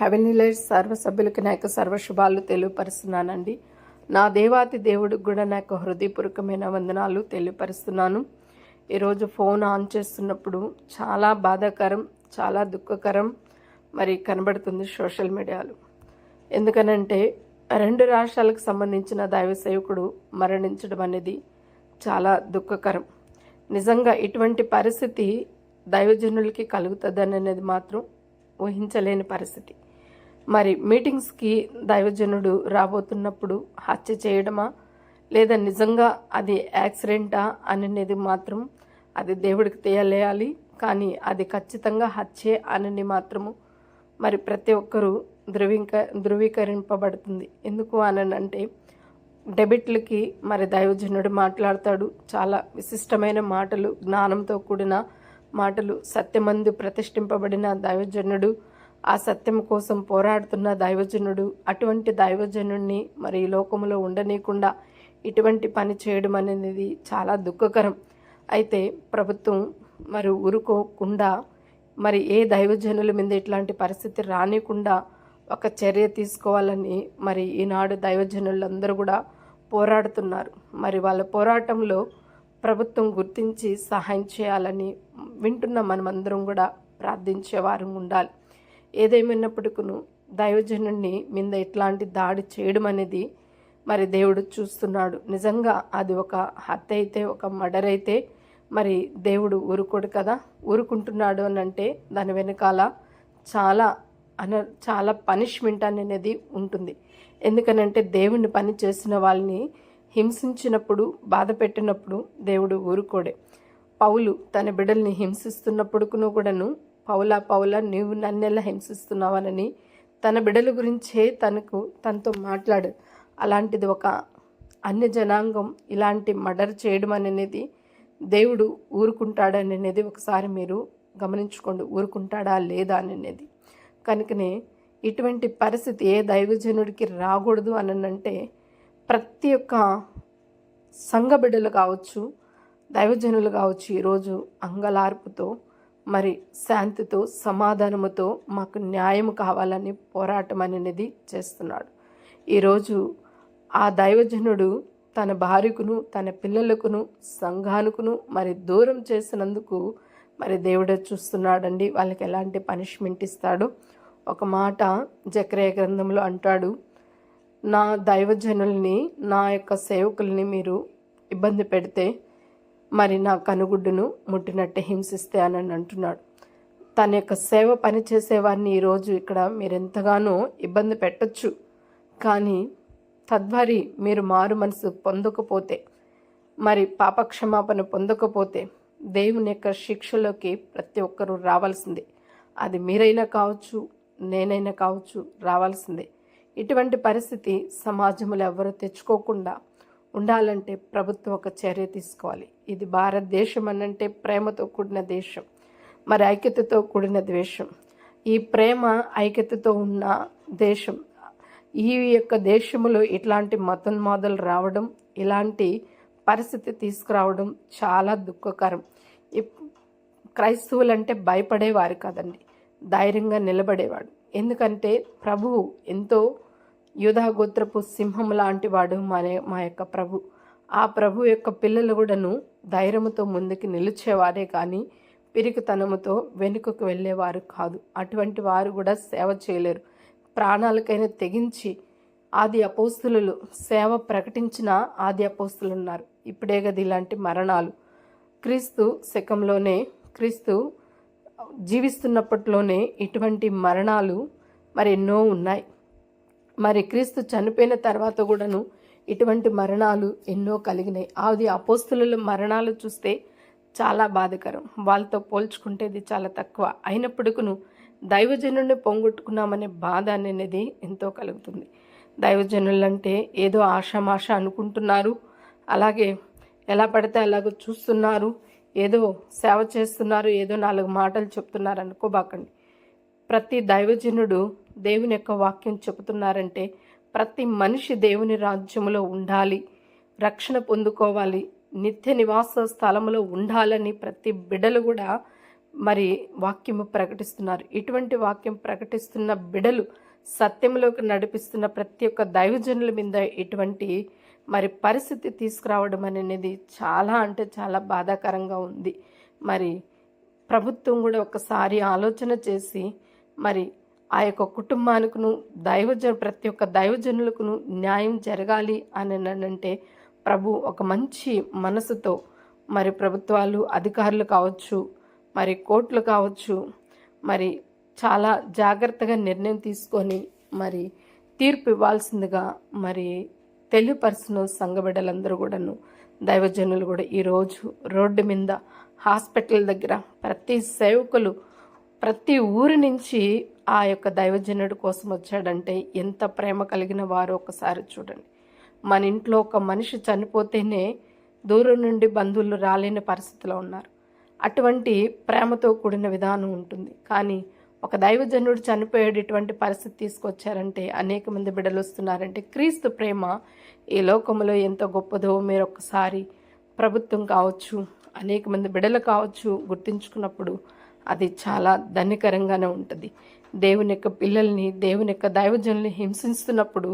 Heavenly సర్వసభ్యులకి సర్వ సభ్యులకి సర్వశుభాలు తెలియపరుస్తున్నానండి. నా దేవాతి దేవుడికి కూడా నాకు హృదయపూర్వకమైన వందనాలు తెలియపరుస్తున్నాను. ఈరోజు ఫోన్ ఆన్ చేస్తున్నప్పుడు చాలా బాధాకరం చాలా దుఃఖకరం మరి కనబడుతుంది సోషల్ మీడియాలో. ఎందుకనంటే రెండు రాష్ట్రాలకు సంబంధించిన దైవ సేవకుడు మరణించడం అనేది చాలా దుఃఖకరం. నిజంగా ఇటువంటి పరిస్థితి దైవజనులకి కలుగుతుంది అనేది మాత్రం ఊహించలేని పరిస్థితి. మరి మీటింగ్స్కి దైవజనుడు రాబోతున్నప్పుడు హత్య చేయడమా? లేదా నిజంగా అది యాక్సిడెంటా అనేది మాత్రం అది దేవుడికి తెలియాలి. కానీ అది ఖచ్చితంగా హత్యే అని మాత్రము మరి ప్రతి ఒక్కరూ ధృవీక ధృవీకరింపబడుతుంది. ఎందుకు అనంటే అంటే డెబిట్లకి మరి దైవజనుడు మాట్లాడతాడు. చాలా విశిష్టమైన మాటలు జ్ఞానంతో కూడిన మాటలు సత్యమందు ప్రతిష్ఠింపబడిన దైవజనుడు ఆ సత్యం కోసం పోరాడుతున్న దైవజనుడు అటువంటి దైవజనుడిని మరి ఈ లోకంలో ఉండనీయకుండా ఇటువంటి పని చేయడం అనేది చాలా దుఃఖకరం. అయితే ప్రభుత్వం మరి ఊరుకోకుండా మరి ఏ దైవజనుల మీద ఇట్లాంటి పరిస్థితి రానికుండా ఒక చర్య తీసుకోవాలని మరి ఈనాడు దైవజనులందరూ కూడా పోరాడుతున్నారు. మరి వాళ్ళ పోరాటంలో ప్రభుత్వం గుర్తించి సహాయం చేయాలని వింటున్న. మనమందరం కూడా ప్రార్థించేవారు ఉండాలి. ఏదేమైనప్పటికీ దైవజనుడిని మీద ఇట్లాంటి దాడి చేయడం అనేది మరి దేవుడు చూస్తున్నాడు. నిజంగా అది ఒక హత్య అయితే ఒక మర్డర్ అయితే మరి దేవుడు ఊరుకోడు కదా? ఊరుకుంటున్నాడు అని అంటే దాని వెనకాల చాలా అన చాలా పనిష్మెంట్ అనేది ఉంటుంది. ఎందుకనంటే దేవుని పని చేసిన వాళ్ళని హింసించినప్పుడు బాధ పెట్టినప్పుడు దేవుడు ఊరుకోడే. పౌలు తన బిడ్డల్ని హింసిస్తున్నప్పుడుకును కూడాను పౌలా పౌలా నీవు నన్నెలా హింసిస్తున్నావనని తన బిడ్డల గురించే తనకు తనతో మాట్లాడు. అలాంటిది ఒక అన్య జనాంగం ఇలాంటి మర్డర్ చేయడం అనేది దేవుడు ఊరుకుంటాడని అనేది ఒకసారి మీరు గమనించుకోండి. ఊరుకుంటాడా లేదా అనేది. కనుకనే ఇటువంటి పరిస్థితి ఏ దైవజనుడికి రాకూడదు అని అంటే ప్రతి ఒక్క సంఘ బిడ్డలు కావచ్చు దైవజనులు కావచ్చు ఈరోజు అంగలార్పుతో మరి శాంతితో సమాధానముతో మాకు న్యాయం కావాలని పోరాటం అనేది చేస్తున్నాడు. ఈరోజు ఆ దైవజనుడు తన భార్యకును తన పిల్లలకును సంఘానికును మరి దూరం చేసినందుకు మరి దేవుడే చూస్తున్నాడండి. వాళ్ళకి ఎలాంటి పనిష్మెంట్ ఇస్తాడు? ఒక మాట జక్రయ గ్రంథంలో అంటాడు నా దైవజనుల్ని నా యొక్క సేవకుల్ని మీరు ఇబ్బంది పెడితే మరి నా కనుగుడ్డును ముట్టినట్టే హింసిస్తే అని అంటున్నాడు. తన యొక్క సేవ పని చేసేవారిని ఈరోజు ఇక్కడ మీరు ఎంతగానో ఇబ్బంది పెట్టచ్చు. కానీ తద్వారి మీరు మారు మనసు పొందకపోతే మరి పాపక్షమాపణ పొందకపోతే దేవుని యొక్క శిక్షలోకి ప్రతి ఒక్కరూ రావాల్సిందే. అది మీరైనా కావచ్చు నేనైనా కావచ్చు రావాల్సిందే. ఇటువంటి పరిస్థితి సమాజంలో ఎవరు తెచ్చుకోకుండా ఉండాలంటే ప్రభుత్వం ఒక చర్య తీసుకోవాలి. ఇది భారతదేశం అనంటే ప్రేమతో కూడిన దేశం మరి ఐక్యతతో కూడిన ద్వేషం. ఈ ప్రేమ ఐక్యతతో ఉన్న దేశం ఈ యొక్క దేశంలో ఇట్లాంటి మతోన్మాదాలు రావడం ఇలాంటి పరిస్థితి తీసుకురావడం చాలా దుఃఖకరం. క్రైస్తవులు అంటే భయపడేవారు కాదండి ధైర్యంగా నిలబడేవాడు. ఎందుకంటే ప్రభువు ఎంతో యూధాగోత్రపు సింహం లాంటి వాడు మన మా యొక్క ప్రభు. ఆ ప్రభు యొక్క పిల్లలు కూడాను ధైర్యంతో ముందుకు నిలిచేవారే కానీ పిరికితనముతో వెనుకకు వెళ్ళేవారు కాదు. అటువంటి వారు కూడా సేవ చేయలేరు. ప్రాణాలకైనా తెగించి ఆది అపోస్తులు సేవ ప్రకటించిన ఆది అపోస్తులు ఉన్నారు. ఇప్పుడే కదా ఇలాంటి మరణాలు. క్రీస్తు శకంలోనే క్రీస్తు జీవిస్తున్నప్పట్లోనే ఇటువంటి మరణాలు మరి ఎన్నో ఉన్నాయి. మరి క్రీస్తు చనిపోయిన తర్వాత కూడాను ఇటువంటి మరణాలు ఎన్నో కలిగినాయి. అది అపోస్తుల మరణాలు చూస్తే చాలా బాధకరం. వాళ్ళతో పోల్చుకుంటే ఇది చాలా తక్కువ. అయినప్పటికీ దైవజనుడిని పొంగొట్టుకున్నామనే బాధ అనేది ఎంతో కలుగుతుంది. దైవజనులు అంటే ఏదో ఆషామాష అనుకుంటున్నారు. అలాగే ఎలా పడితే అలాగో చూస్తున్నారు. ఏదో సేవ చేస్తున్నారు. ఏదో నాలుగు మాటలు చెప్తున్నారు అనుకోబాకండి. ప్రతి దైవజనుడు దేవుని యొక్క వాక్యం చెబుతున్నారంటే ప్రతి మనిషి దేవుని రాజ్యములో ఉండాలి రక్షణ పొందుకోవాలి నిత్య నివాస స్థలంలో ఉండాలని ప్రతి బిడలు కూడా మరి వాక్యము ప్రకటిస్తున్నారు. ఇటువంటి వాక్యం ప్రకటిస్తున్న బిడలు సత్యంలోకి నడిపిస్తున్న ప్రతి ఒక్క దైవజనుల మీద ఇటువంటి మరి పరిస్థితి తీసుకురావడం అనేది చాలా అంటే చాలా బాధాకరంగా ఉంది. మరి ప్రభుత్వం కూడా ఒకసారి ఆలోచన చేసి మరి ఆ యొక్క కుటుంబానికును దైవజ ప్రతి ఒక్క దైవజనులకును న్యాయం జరగాలి అని అంటే ప్రభు ఒక మంచి మనసుతో మరి ప్రభుత్వాలు అధికారులు కావచ్చు మరి కోర్టులు కావచ్చు మరి చాలా జాగ్రత్తగా నిర్ణయం తీసుకొని మరి తీర్పు ఇవ్వాల్సిందిగా మరి తెలియపరుస్తున్న సంఘబిడ్డలందరూ కూడాను దైవజనులు కూడా ఈరోజు రోడ్డు మీద హాస్పిటల్ దగ్గర ప్రతి సేవకులు ప్రతి ఊరి నుంచి ఆ యొక్క దైవజనుడి కోసం వచ్చాడంటే ఎంత ప్రేమ కలిగిన వారు ఒకసారి చూడండి. మన ఇంట్లో ఒక మనిషి చనిపోతేనే దూరం నుండి బంధువులు రాలేని పరిస్థితిలో ఉన్నారు. అటువంటి ప్రేమతో కూడిన విధానం ఉంటుంది. కానీ ఒక దైవజనుడు చనిపోయేటటువంటి పరిస్థితి తీసుకొచ్చారంటే అనేక మంది బిడ్డలు వస్తున్నారంటే క్రీస్తు ప్రేమ ఈ లోకంలో ఎంత గొప్పదో మీరు ఒక్కసారి ప్రభుత్వం కావచ్చు అనేక మంది బిడలు కావచ్చు గుర్తించుకున్నప్పుడు అది చాలా ధన్యకరంగానే ఉంటుంది. దేవుని యొక్క పిల్లల్ని దేవుని యొక్క దైవజనుల్ని హింసిస్తున్నప్పుడు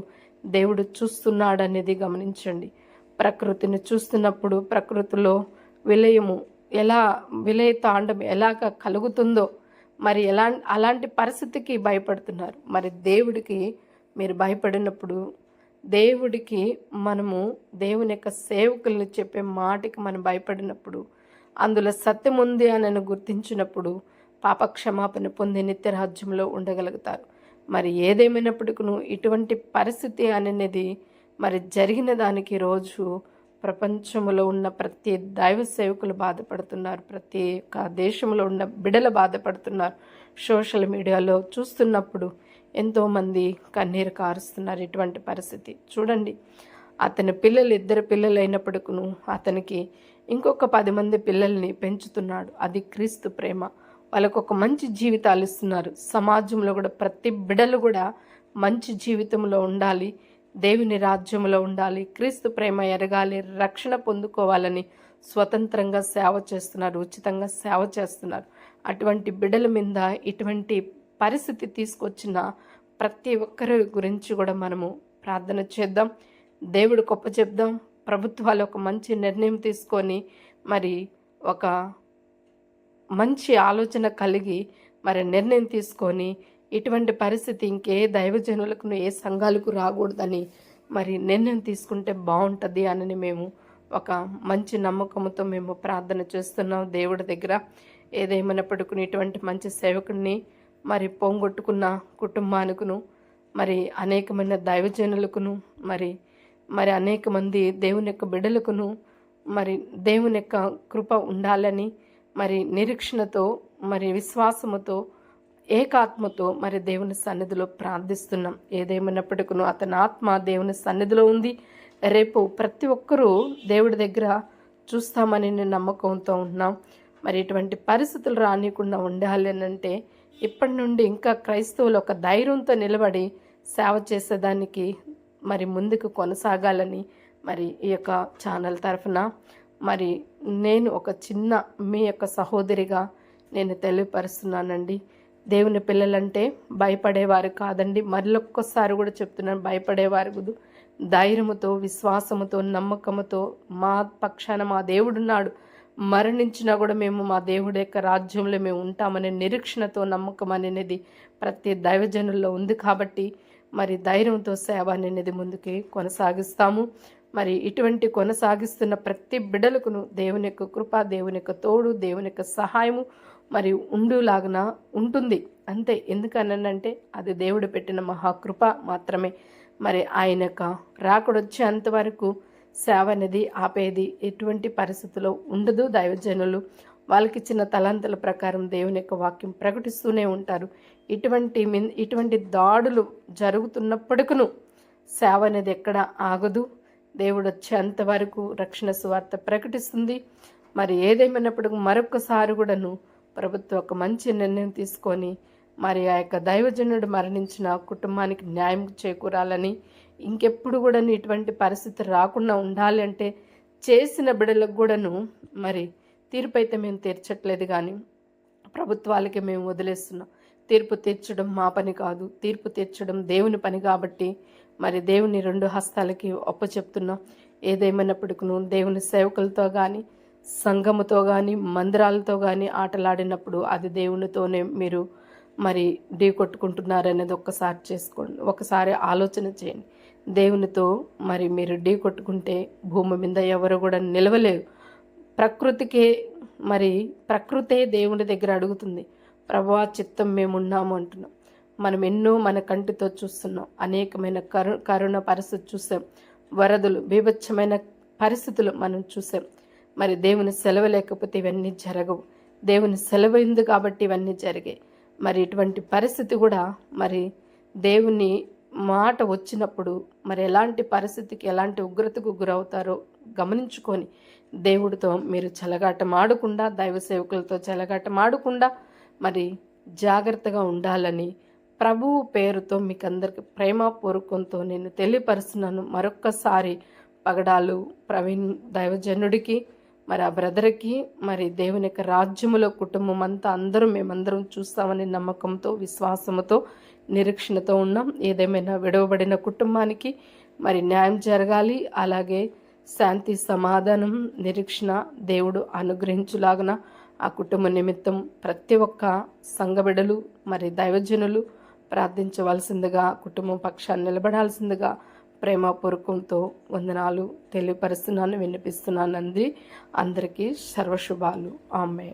దేవుడు చూస్తున్నాడనేది గమనించండి. ప్రకృతిని చూస్తున్నప్పుడు ప్రకృతిలో విలయము ఎలా విలయ తాండం ఎలాగ కలుగుతుందో మరి ఎలా అలాంటి పరిస్థితికి భయపడుతున్నారు. మరి దేవుడికి మీరు భయపడినప్పుడు దేవుడికి మనము దేవుని యొక్క సేవకుల్ని చెప్పే మాటకి మనం భయపడినప్పుడు అందులో సత్యం ఉంది అని గుర్తించినప్పుడు పాప క్షమాపణ పొంది నిత్యరాజ్యంలో ఉండగలుగుతారు. మరి ఏదేమైనప్పటికీ ఇటువంటి పరిస్థితి అనేది మరి జరిగిన దానికి రోజు ప్రపంచంలో ఉన్న ప్రతి దైవ సేవకులు బాధపడుతున్నారు. ప్రతి ఒక్క దేశంలో ఉన్న బిడలు బాధపడుతున్నారు. సోషల్ మీడియాలో చూస్తున్నప్పుడు ఎంతోమంది కన్నీరు కారుస్తున్నారు ఇటువంటి పరిస్థితి. చూడండి అతని పిల్లలు ఇద్దరు పిల్లలు అయినప్పటికీ అతనికి ఇంకొక పది మంది పిల్లల్ని పెంచుతున్నాడు. అది క్రీస్తు ప్రేమ. వాళ్ళకు ఒక మంచి జీవితాలు ఇస్తున్నారు. సమాజంలో కూడా ప్రతి బిడలు కూడా మంచి జీవితంలో ఉండాలి. దేవుని రాజ్యంలో ఉండాలి. క్రీస్తు ప్రేమ ఎరగాలి. రక్షణ పొందుకోవాలని స్వతంత్రంగా సేవ చేస్తున్నారు. ఉచితంగా సేవ చేస్తున్నారు. అటువంటి బిడ్డల మీద ఇటువంటి పరిస్థితి తీసుకొచ్చిన ప్రతి ఒక్కరి గురించి కూడా మనము ప్రార్థన చేద్దాం. దేవుడు గొప్ప చెప్దాం. ప్రభుత్వాలు ఒక మంచి నిర్ణయం తీసుకొని మరి ఒక మంచి ఆలోచన కలిగి మరి నిర్ణయం తీసుకొని ఇటువంటి పరిస్థితి ఇంకే దైవజనులకు ఏ సంఘాలకు రాకూడదని మరి నిర్ణయం తీసుకుంటే బాగుంటుంది అని మేము ఒక మంచి నమ్మకంతో మేము ప్రార్థన చేస్తున్నాం దేవుడి దగ్గర. ఏదేమైనప్పటికీ ఇటువంటి మంచి సేవకుడిని మరి పొంగొట్టుకున్న కుటుంబానికును మరి అనేకమైన దైవజనులకును మరి మరి అనేక మంది దేవుని యొక్క బిడలకును మరి దేవుని యొక్క కృప ఉండాలని మరి నిరీక్షణతో మరి విశ్వాసముతో ఏకాత్మతో మరి దేవుని సన్నిధిలో ప్రార్థిస్తున్నాం. ఏదేమైనప్పటికీ అతని ఆత్మ దేవుని సన్నిధిలో ఉంది. రేపు ప్రతి ఒక్కరూ దేవుడి దగ్గర చూస్తామని నేను నమ్మకంతో ఉన్నాం. మరి ఇటువంటి పరిస్థితులు రానియకుండా ఉండాలి అంటే ఇప్పటి నుండి ఇంకా క్రైస్తవులు ఒక ధైర్యంతో నిలబడి సేవ చేసేదానికి మరి ముందుకు కొనసాగాలని మరి ఈ యొక్క ఛానల్ తరఫున మరి నేను ఒక చిన్న మీ యొక్క సహోదరిగా నేను తెలియపరుస్తున్నానండి. దేవుని పిల్లలంటే భయపడేవారు కాదండి. మరొక్కసారి కూడా చెప్తున్నాను భయపడేవారు కుదు. ధైర్యముతో విశ్వాసముతో నమ్మకముతో మా పక్షాన మా దేవుడున్నాడు మరణించినా కూడా మేము మా దేవుడి యొక్క రాజ్యంలో మేము ఉంటామనే నిరీక్షణతో నమ్మకం అనేది ప్రతి దైవజనుల్లో ఉంది కాబట్టి మరి ధైర్యంతో సేవ అనేది ముందుకి కొనసాగిస్తాము. మరి ఇటువంటి కొనసాగిస్తున్న ప్రతి బిడలకును దేవుని యొక్క కృప దేవుని యొక్క తోడు దేవుని యొక్క సహాయము మరి ఉండులాగన ఉంటుంది. అంతే. ఎందుకనంటే అది దేవుడు పెట్టిన మహాకృప మాత్రమే. మరి ఆయన యొక్క రాకడొచ్చేంత వరకు సేవ అనేది ఆపేది ఎటువంటి పరిస్థితిలో ఉండదు దైవజనులు. వాళ్ళకి ఇచ్చిన తలంతల ప్రకారం దేవుని యొక్క వాక్యం ప్రకటిస్తూనే ఉంటారు. ఇటువంటి మిన్ ఇటువంటి దాడులు జరుగుతున్నప్పటికను సేవ అనేది ఎక్కడ ఆగదు. దేవుడు వచ్చేంత వరకు రక్షణ సువార్త ప్రకటిస్తుంది. మరి ఏదేమైనప్పటికీ మరొకసారి కూడాను ప్రభుత్వం ఒక మంచి నిర్ణయం తీసుకొని మరి ఆ యొక్క దైవజనుడు మరణించిన కుటుంబానికి న్యాయం చేకూరాలని ఇంకెప్పుడు కూడా ఇటువంటి పరిస్థితి రాకుండా ఉండాలి అంటే చేసిన బిడలకు కూడాను మరి తీర్పు అయితే మేము తీర్చట్లేదు కానీ ప్రభుత్వాలకి మేము వదిలేస్తున్నాం. తీర్పు తీర్చడం మా పని కాదు తీర్పు తీర్చడం దేవుని పని కాబట్టి మరి దేవుని రెండు హస్తాలకి చెప్తున్నాం ఏదేమైనప్పటికీ దేవుని సేవకులతో కానీ సంఘముతో కానీ మందిరాలతో కానీ ఆటలాడినప్పుడు అది దేవునితోనే మీరు మరి ఢీ కొట్టుకుంటున్నారనేది ఒక్కసారి చేసుకోండి. ఒకసారి ఆలోచన చేయండి. దేవునితో మరి మీరు ఢీ కొట్టుకుంటే భూమి మీద ఎవరు కూడా నిలవలేరు. ప్రకృతికే మరి ప్రకృతే దేవుని దగ్గర అడుగుతుంది. ప్రభా చిత్తం మేమున్నాము అంటున్నాం. మనం ఎన్నో మన కంటితో చూస్తున్నాం. అనేకమైన కరు కరుణ పరిస్థితి చూసాం. వరదలు బీభత్సమైన పరిస్థితులు మనం చూసాం. మరి దేవుని సెలవు లేకపోతే ఇవన్నీ జరగవు. దేవుని సెలవు ఉంది కాబట్టి ఇవన్నీ జరిగాయి మరి ఇటువంటి పరిస్థితి కూడా మరి దేవుని మాట వచ్చినప్పుడు మరి ఎలాంటి పరిస్థితికి ఎలాంటి ఉగ్రతకు గురవుతారో గమనించుకొని దేవుడితో మీరు చెలగాటం దైవ సేవకులతో చెలగాటం మరి జాగ్రత్తగా ఉండాలని ప్రభువు పేరుతో మీకు అందరికీ ప్రేమపూర్వకంతో నేను తెలియపరుస్తున్నాను. మరొక్కసారి పగడాలు ప్రవీణ్ దైవజనుడికి మరి ఆ బ్రదర్కి మరి దేవుని యొక్క రాజ్యములో కుటుంబం అంతా అందరం మేమందరం చూస్తామనే నమ్మకంతో విశ్వాసముతో నిరీక్షణతో ఉన్నాం. ఏదేమైనా విడవబడిన కుటుంబానికి మరి న్యాయం జరగాలి. అలాగే శాంతి సమాధానం నిరీక్షణ దేవుడు అనుగ్రహించులాగన ఆ కుటుంబ నిమిత్తం ప్రతి ఒక్క సంఘబిడలు మరి దైవజనులు ప్రార్థించవలసిందిగా కుటుంబం పక్షాన్ని నిలబడాల్సిందిగా ప్రేమపూర్వకంతో వందనాలు తెలియపరుస్తున్నాను వినిపిస్తున్నాను అంది అందరికీ సర్వశుభాలు. ఆమె